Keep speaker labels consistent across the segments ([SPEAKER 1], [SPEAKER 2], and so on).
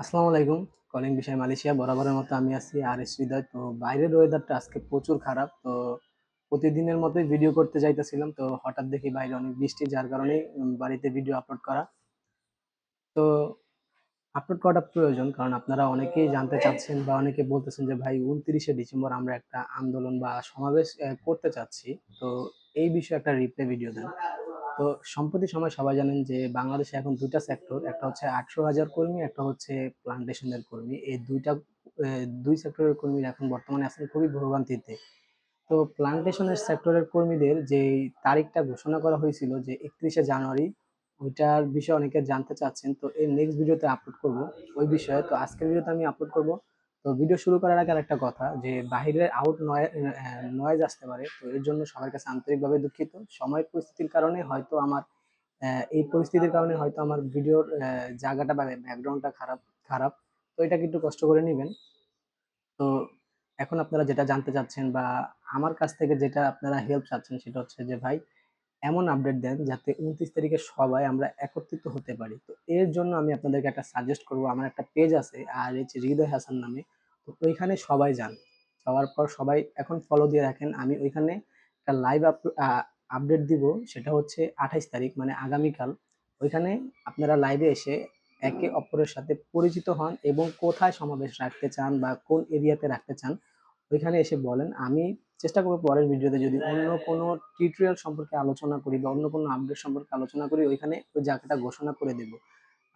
[SPEAKER 1] আসসালামু আলাইকুম। কলিং বিষয় মালয়েশিয়া, বরাবরের মতো আমি আছি আর এস হৃদয়। তো বাইরের ওয়েদারটা আজকে প্রচুর খারাপ। তো প্রতিদিনের মতোই ভিডিও করতে যাইতেছিলাম। তো হঠাৎ দেখি বাইরে অনেক বৃষ্টি, যার কারণে বাড়িতে ভিডিও আপলোড করা। তো আপলোড করাটা প্রয়োজন, কারণ আপনারা অনেকেই জানতে চাচ্ছেন বা অনেকে বলতেছেন যে, ভাই, উনত্রিশে ডিসেম্বর আমরা একটা আন্দোলন বা সমাবেশ করতে চাচ্ছি। তো এই বিষয়ে একটা রিপ্লাই ভিডিও দেন। তো সম্প্রতি সময় সবাই জানেন যে বাংলাদেশে এখন দুইটা সেক্টর একটা হচ্ছে আটশো হাজার কর্মী, একটা হচ্ছে প্লান্টেশনের কর্মী। এই দুইটা দুই সেক্টরের কর্মীরা এখন বর্তমানে আছেন খুবই ভোগান্তিতে। তো প্লান্টেশনের সেক্টরের কর্মীদের যে তারিখটা ঘোষণা করা হয়েছিল যে একত্রিশে জানুয়ারি, ওইটার বিষয়ে অনেকে জানতে চাচ্ছেন। তো এর নেক্সট ভিডিওতে আপলোড করব, ওই বিষয়ে। তো আজকের ভিডিওতে আমি আপলোড করব তো ভিডিও শুরু করার আগে একটা কথা যে বাহিরের আউট নয়েজ আসতে পারে। তো এর জন্য সবার কাছে আন্তরিকভাবে দুঃখিত। সময় পরিস্থিতির কারণে হয়তো আমার এই পরিস্থিতির কারণে হয়তো আমার ভিডিওর জায়গাটা বা ব্যাকগ্রাউন্ডটা খারাপ খারাপ। তো এটাকে একটু কষ্ট করে নেবেন। তো এখন আপনারা যেটা জানতে চাচ্ছেন বা আমার কাছ থেকে যেটা আপনারা হেল্প চাচ্ছেন সেটা হচ্ছে যে, ভাই এমন আপডেট দেন যাতে উনত্রিশ তারিখে সবাই আমরা একত্রিত হতে পারি। তো এর জন্য আমি আপনাদেরকে একটা সাজেস্ট করব। আমার একটা পেজ আছে আর হচ্ছে হৃদয় হাসান নামে। তো ওইখানে সবাই যান। যাওয়ার পর সবাই এখন ফলো দিয়ে রাখেন। আমি ওইখানে একটা লাইভ আপডেট দিব। সেটা হচ্ছে আঠাইশ তারিখ মানে আগামীকাল। ওইখানে আপনারা লাইভে এসে একে অপরের সাথে পরিচিত হন এবং কোথায় সমাবেশ রাখতে চান বা কোন এরিয়াতে রাখতে চান ওইখানে এসে বলেন, আমি চেষ্টা করব পরের ভিডিওতে যদি অন্য কোনো টিউটোরিয়াল সম্পর্কে আলোচনা করি বা অন্য কোনো আপডেট সম্পর্কে আলোচনা করি, ওইখানে ওই জায়গাটা ঘোষণা করে দেব।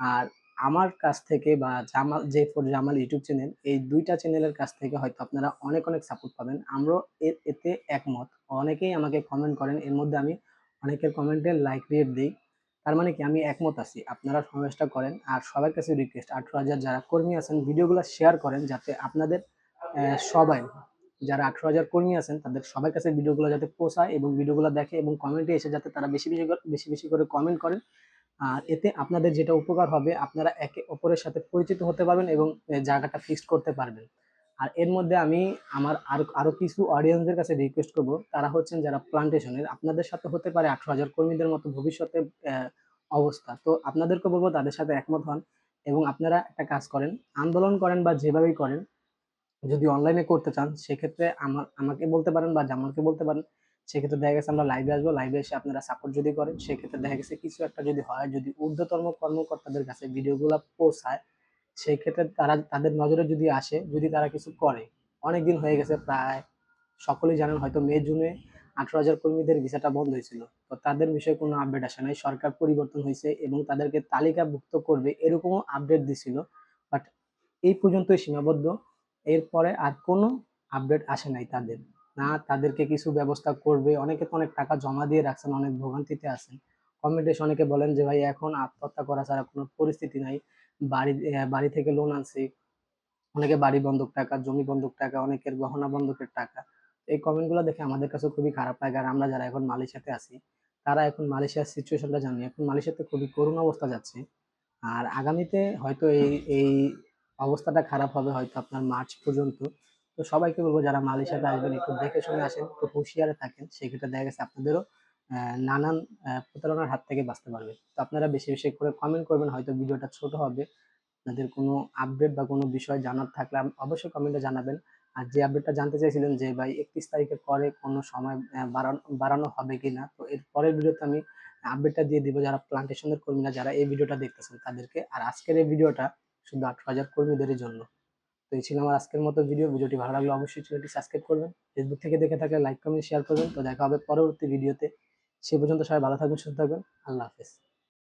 [SPEAKER 1] আর আমার কাছ থেকে বা জামাল যে ফর জামাল ইউটিউব চ্যানেল এই দুইটা চ্যানেলের কাছ থেকে হয়তো আপনারা অনেক অনেক সাপোর্ট পাবেন। আমরাও এতে একমত। অনেকেই আমাকে কমেন্ট করেন, এর মধ্যে আমি অনেকের কমেন্টে লাইক রেট দিই। তার মানে কি, আমি একমত আছি, আপনারা সমাবেশটা করেন। আর সবার কাছে রিকোয়েস্ট আঠারো হাজার যারা কর্মী আছেন ভিডিওগুলো শেয়ার করেন, যাতে আপনাদের সবাই, যারা আঠারো হাজার কর্মী আছেন, তাদের সবার কাছে ভিডিওগুলো যাতে পৌঁছায় এবং ভিডিওগুলো দেখে এবং কমেন্টে এসে যাতে তারা বেশি বেশি বেশি বেশি করে কমেন্ট করেন। আর এতে আপনাদের যেটা উপকার হবে, আপনারা একে অপরের সাথে পরিচিত হতে পারবেন এবং জায়গাটা ফিক্সড করতে পারবেন। আর এর মধ্যে আমি আমার আরও আরও কিছু অডিয়েন্সদের কাছে রিকোয়েস্ট করব। তারা হচ্ছেন যারা প্লান্টেশনের আপনাদের সাথে হতে পারে আঠারো হাজার কর্মীদের মতো ভবিষ্যতে অবস্থা। তো আপনাদেরকে বলব তাদের সাথে একমত হন এবং আপনারা একটা কাজ করেন, আন্দোলন করেন বা যেভাবেই করেন যদি অনলাইনে করতে চান, সেক্ষেত্রে আমার, আমাকে বলতে পারেন বা জামালকে বলতে পারেন, সেক্ষেত্রে দেখা গেছে আমরা লাইভে আসব লাইভে এসে আপনারা সাপোর্ট যদি করেন, সেক্ষেত্রে দেখা গেছে কিছু একটা যদি হয়, যদি ঊর্ধ্বতন কর্মকর্তাদের কাছে ভিডিওগুলো পৌঁছায় সেক্ষেত্রে তারা, তাদের নজরে যদি আসে, যদি তারা কিছু করে অনেক দিন হয়ে গেছে, প্রায় সকলেই জানেন, হয়তো মে, জুনে আঠারো হাজার কর্মীদের ভিসাটা বন্ধ হয়েছিল। তো তাদের বিষয়ে কোনো আপডেট আসে নাই, সরকার পরিবর্তন হয়েছে এবং তাদেরকে তালিকাভুক্ত করবে, এরকমও আপডেট দিছিল বাট এই পর্যন্তই সীমাবদ্ধ। এরপরে আর কোনো আপডেট আসে নাই তাদের। না, তাদেরকে কিছু ব্যবস্থা করবে। অনেকে তো অনেক টাকা জমা দিয়ে রাখছেন, অনেক ভোগান্তিতে আছেন। কমেন্টে অনেকে বলেন যে, ভাই, এখন আত্মহত্যা করা ছাড়া কোনো পরিস্থিতি নাই। বাড়ি বাড়ি থেকে লোন আনছি। অনেকে বাড়ি বন্ধক টাকা, জমি বন্ধক টাকা, অনেকের গহনা বন্ধকের টাকা। এই কমেন্টগুলো দেখে আমাদের কাছে খুবই খারাপ লাগে। আর আমরা যারা এখন মালয়েশিয়াতে আছি, তারা এখন মালয়েশিয়ার সিচুয়েশনটা জানি। এখন মালয়েশিয়াতে খুবই করুণ অবস্থা যাচ্ছে। আর আগামীতে হয়তো এই এই অবস্থাটা খারাপ হবে হয়তো আপনার মার্চ পর্যন্ত। তো সবাইকে বলব যারা মালয়েশিয়াতে আসবেন, একটু দেখে শুনে আসেন একটু হুঁশিয়ারে থাকেন। সেক্ষেত্রে দেখা গেছে আপনাদেরও নানান প্রতারণার হাত থেকে বাঁচতে পারবে তো আপনারা বেশি বেশি করে কমেন্ট করবেন, হয়তো ভিডিওটা ছোট হবে। আপনাদের কোনো আপডেট বা কোনো বিষয় জানার থাকলে অবশ্যই কমেন্টে জানাবেন। আর যে আপডেটটা জানতে চাইছিলেন যে, ভাই, একত্রিশ তারিখের পরে কোনো সময় বাড়ানো বাড়ানো হবে কিনা? তো এর পরের ভিডিওতে আমি আপডেটটা দিয়ে দিব যারা প্লান্টেশনের কর্মীরা, যারা এই ভিডিওটা দেখতেছেন তাদেরকে। আর আজকের এই ভিডিওটা শুধু আঠারো হাজার কর্মীদের জন্য। তো এই ছিল আমার আজকের মতো ভিডিও ভিডিওটি ভালো লাগলে অবশ্যই চ্যানেলটি সাবস্ক্রাইব করবেন। ফেসবুক থেকে দেখে থাকলে লাইক কমেন্ট শেয়ার করবেন। তো দেখা হবে পরবর্তী ভিডিওতে সে পর্যন্ত সবাই ভালো থাকবেন, সুস্থ থাকবেন। আল্লাহ হাফেজ।